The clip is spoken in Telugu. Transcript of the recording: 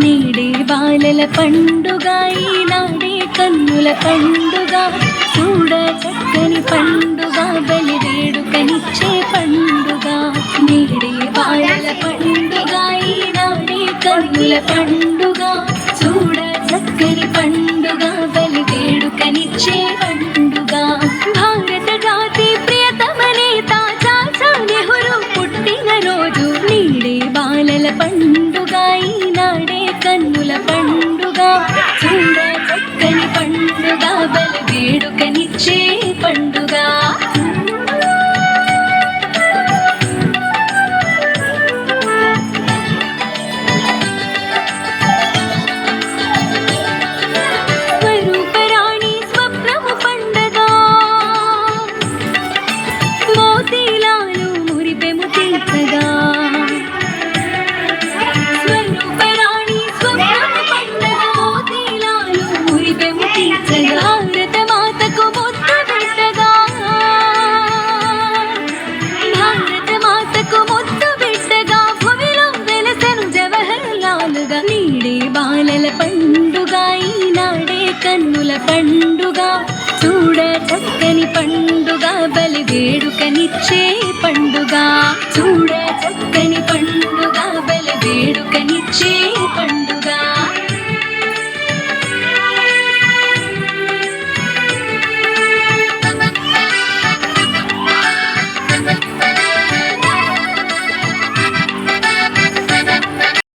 బాలల పండుగ ఈనాడే కన్నుల పండుగ. చూడ చక్కని పండుగ బలి వేడుకనిచ్చే పండుగ. నేడే బాలల పండుగ ఈనాడే కన్నుల పండుగ. చూడ చక్కని పండుగ బలి వేడుకనిచ్చే పండుగ. భారత జాతి ప్రియతమ నేత చాచా నెహ్రూ పుట్టిన రోజు నీడే బాలల పండుగ. వేడుకనిచ్చే బాలల పండుగ ఈనాడే కన్నుల పండుగ. చూడ చక్కని పండుగ బలి వేడుకనిచ్చే పండుగ. చూడ చక్కని పండుగ బలి వేడుకనిచ్చే